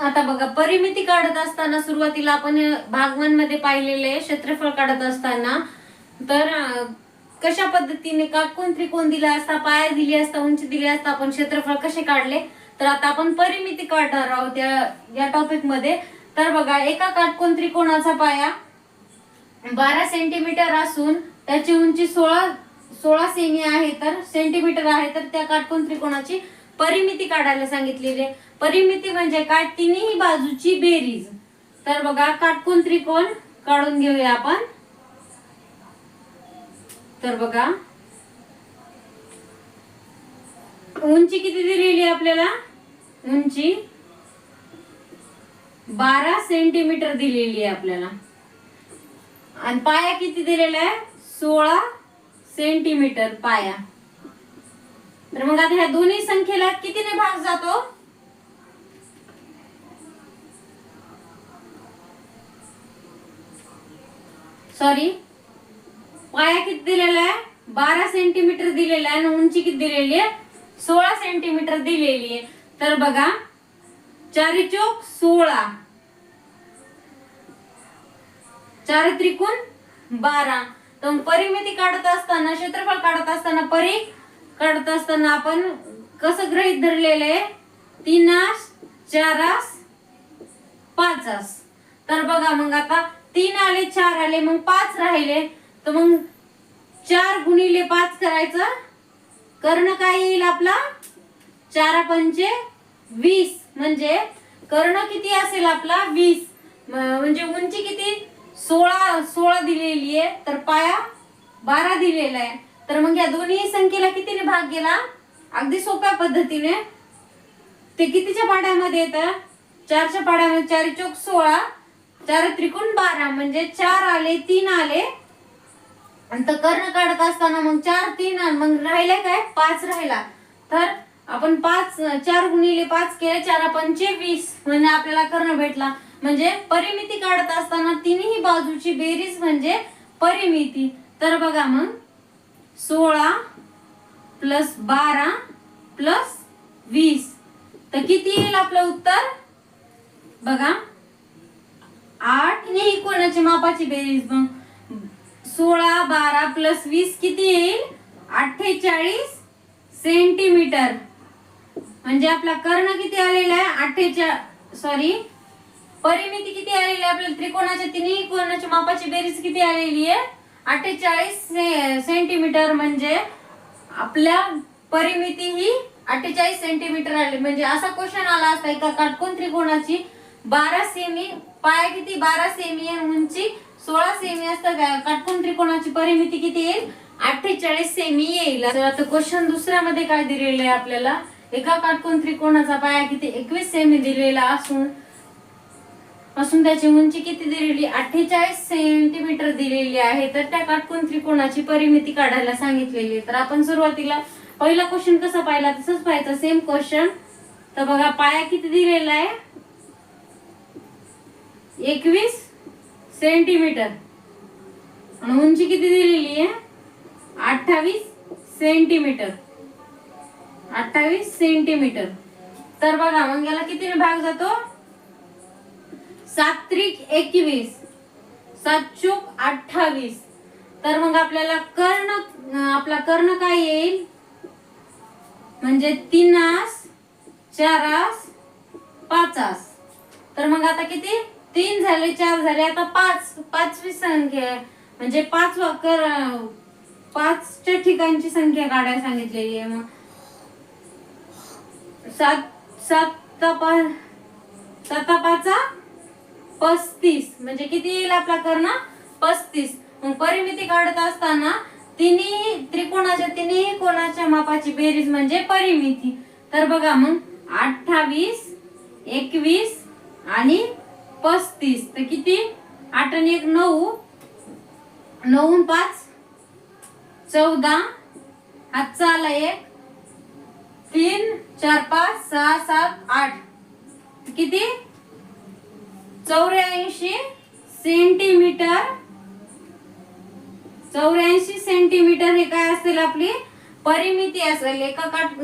आता बघा परिमिती काढत असताना सुरुवातीला आपण भागवनमध्ये पाहिलेले क्षेत्रफळ काढत असताना तर कशा पद्धतीने काटकोन त्रिकोण दिला असता पाया दिली असता उंची दिली असता आपण क्षेत्रफळ कसे काढले? तर आता आपण परिमिती काढणार आहोत या या टॉपिकमध्ये. तर बघा एका काटकोन त्रिकोणाचा पाया? बारा सेंटीमीटर असून त्याची उंची सोळा सोळा सेमी आहे तर सेंटीमीटर आहे तर त्या काटकोन त्रिकोणाची? परिमिती काढायला सांगितलेली आहे. परिमिती म्हणजे काय? तिन्ही बाजूची बेरीज. तर बघा काटकोन त्रिकोण काढून घेऊया आपण. तर बघा. उंची किती दिलेली आहे आपल्याला? उंची बारा सेंटीमीटर दिलेली आहे आपल्याला. आणि पाया किती दिलेला आहे? सोळा सेंटीमीटर पाया. तर मग आता ह्या दोन्ही संख्येला कितीने भाग जातो? सॉरी पाया किती दिलेला आहे? बारा सेंटीमीटर दिलेला आहे आणि उंची किती दिलेली आहे? सोळा सेंटीमीटर दिलेली आहे. तर बघा. चारी चौक सोळा. चार त्रिकोण बारा. तर परिमिती काढत असताना क्षेत्रफळ काढत असताना परी काढत असताना आपण कसं गृहित धरलेलं आहे? तीनास चारास पाचास तर बघा मग आता तीन आले चार आले मग पाच राहिले. तर मग चार गुणिले पाच करायचं? कर्ण काय येईल आपला? चारा पंचे वीस. म्हणजे कर्ण किती असेल आपला? वीस. म्हणजे उंची किती? सोळा सोळा दिलेली आहे. तर पाया बारा दिलेला आहे. तर मग या दोन्ही संख्येला कितीने भाग गेला अगदी सोप्या पद्धतीने. ते कितीच्या पाड्यामध्ये येतं? चारच्या पाड्यामध्ये चार चौक सोळा चार त्रिकोण बारा म्हणजे चार आले तीन आले. आणि तर कर्ण काढत असताना मग चार तीन मग राहिले काय? पाच राहिला. तर आपण पाच चार गुणिले पाच केले चार पंचे वीस. म्हणजे आपल्याला कर्ण भेटला. म्हणजे परिमिती काढत असताना तिन्ही बाजूची बेरीज म्हणजे परिमिती. तर बघा मग. सोळा प्लस बारा प्लस वीस. तर किती येईल आपलं उत्तर? बघा. आठ. नाही कोणाची मापाची बेरीज मग? सोळा बारा प्लस वीस किती येईल? अठ्ठेचाळीस सेंटीमीटर. म्हणजे आपला कर्ण किती आलेला आहे? अठ्ठेच्या सॉरी परिमिती किती आलेली आहे आपल्याला? त्रिकोणाच्या तिन्ही कोणाच्या मापाची बेरीज किती आलेली आहे? अठ्ठेचाळीस से- सेंटीमीटर म्हणजे आपल्या परिमिती ही अठ्ठेचाळीस सेंटीमीटर आली. म्हणजे असा क्वेश्चन आला असता एका काटकोन त्रिकोणाची बारा सेमी पाय किती? बारा सेमी उंची सोळा सेमी असतात काटकोन त्रिकोणाची परिमिती किती येईल? अठ्ठेचाळीस सेमी येईल. आता क्वेश्चन दुसऱ्यामध्ये काय दिलेलं आहे आपल्याला? एका काटकोन त्रिकोणाचा पाया किती? एकवीस सेमी दिलेला असून असून त्याची उंची किती दिलेली? अठ्ठेचाळीस सेंटीमीटर दिलेली आहे. तर त्या काटकोन त्रिकोणाची परिमिती काढायला सांगितलेली आहे. तर आपण सुरुवातीला पहिला क्वेश्चन कसा पाहिला? तसंच पाहायचं. सेम क्वेश्चन तर बघा पाया किती दिलेला आहे? एकवीस सेंटीमीटर आणि उंची किती दिलेली आहे? अठ्ठावीस सेंटीमीटर अठ्ठावीस सेंटीमीटर तर बघा मग याला कितीने भाग जातो? सातत्रिक एकवीस सात अठ्ठावीस. तर मग आपल्याला कर्ण आपला कर्ण काय येईल? म्हणजे तीनास चारास पाचास. तर मग आता किती? तीन झाले चार झाले. आता पाच पाचवी संख्या आहे. म्हणजे पाच कर पाचच्या ठिकाणची संख्या काढायला सांगितलेली आहे मग. सात सात पाच साता पाचा पस्तीस. म्हणजे किती येईल आपला कर्ण? पस्तीस. मग परिमिती काढत असताना तिन्ही त्रिकोणाच्या तिन्ही कोणाच्या मापाची बेरीज म्हणजे परिमिती. तर बघा मग अठ्ठावीस एकवीस आणि पस्तीस. तर किती? आठ आणि एक नऊ. नऊ पाच चौदा. हातचा आला एक. तीन चार पाच सहा सात आठ. किती? चौऱ्याऐंशी सेंटीमीटर. चौऱ्याऐंशी सेंटीमीटर हे काय असेल आपली? परिमिती असेल. एका काट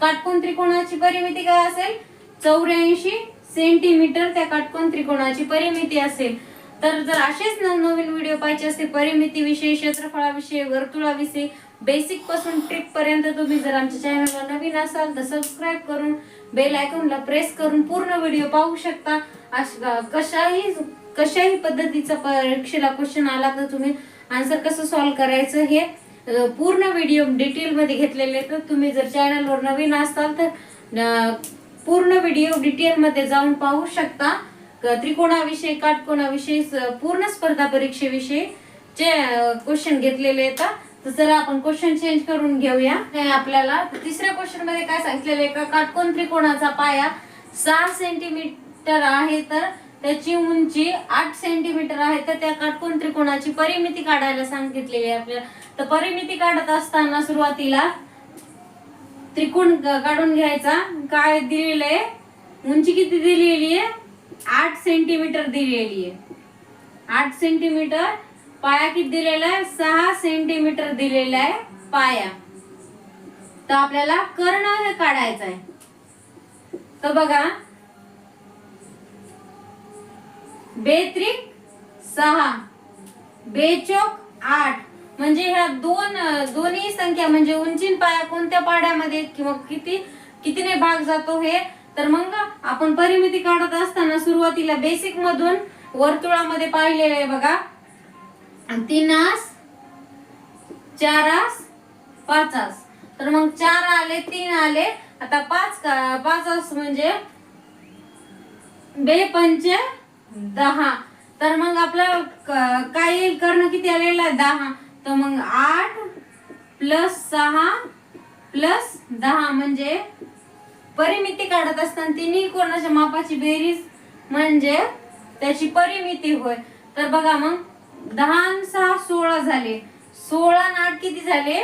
काटकोन त्रिकोणाची परिमिती काय असेल? चौऱ्याऐंशी सेंटीमीटर त्या काटकोन त्रिकोणाची परिमिती असेल. तर जर असेच नवनवीन व्हिडिओ पाहिजे असते परिमितीविषयी क्षेत्रफळाविषयी वर्तुळाविषयी बेसिकपासून ट्रिक पर्यंत तुम्ही जर आमच्या चॅनलवर नवीन असाल तर सबस्क्राईब करून बेल आयकॉनला प्रेस करून पूर्ण व्हिडिओ पाहू शकता. अश- कशाही कशाही पद्धतीचा परीक्षेला क्वेश्चन आला तर तुम्ही आन्सर कसं सॉल्व्ह करायचं हे पूर्ण व्हिडिओ डिटेलमध्ये घेतलेले तर तुम्ही जर चॅनलवर नवीन असाल तर पूर्ण व्हिडिओ डिटेलमध्ये जाऊन पाहू शकता. त्रिकोणाविषयी काटकोणाविषयी पूर्ण स्पर्धा परीक्षेविषयी चे क्वेश्चन घेतलेले आहेत तर चला आपण क्वेश्चन चेंज करून घेऊया. हे आपल्याला तिसऱ्या क्वेश्चनमध्ये काय सांगितलेलं आहे का काटकोन त्रिकोणाचा पाया सहा सेंटीमीटर आहे तर त्याची उंची आठ सेंटीमीटर आहे तर त्या काटकोन त्रिकोणाची परिमिती काढायला सांगितलेली आहे आपल्याला. तर परिमिती काढत असताना सुरुवातीला त्रिकोण काढून घ्यायचा. काय दिलेलं आहे? उंची किती दिलेली आहे? आठ सेंटीमीटर दिलेली आहे. आठ सेंटीमीटर पाया किती दिलेला आहे? सहा सेंटीमीटर दिलेला आहे पाया. तर आपल्याला कर्ण हे काढायचं आहे. तर बघा. बेत्रिक सहा. बेचोक आठ. म्हणजे ह्या दोन दोन्ही संख्या म्हणजे उंचीन पाया कोणत्या पाड्यामध्ये किंवा किती कितीने भाग जातो हे? तर मग आपण परिमिती काढत असताना सुरुवातीला बेसिक मधून वर्तुळामध्ये पाहिलेलं आहे बघा. तीनास चारास पाचास तर मग चार आले तीन आले. आता पाच पाचास म्हणजे बे पंचे दहा. तर मग आपलं काय येईल? कर्ण किती आलेलं आहे? दहा. तर मग आठ प्लस सहा प्लस दहा म्हणजे परिमिती काढत असताना तिन्ही कोणाच्या मापाची बेरीज म्हणजे त्याची परिमिती होय. तर बघा मग दहा सहा सोळा झाले. सोळा नाट किती झाले?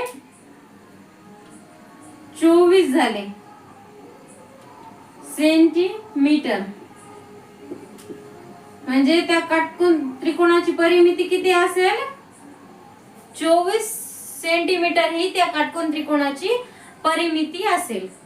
चोवीस झाले. सेंटीमीटर. म्हणजे त्या काटकून त्रिकोणाची परिमिती किती असेल? चोवीस सेंटीमीटर ही त्या काटकोन त्रिकोणाची परिमिती असेल.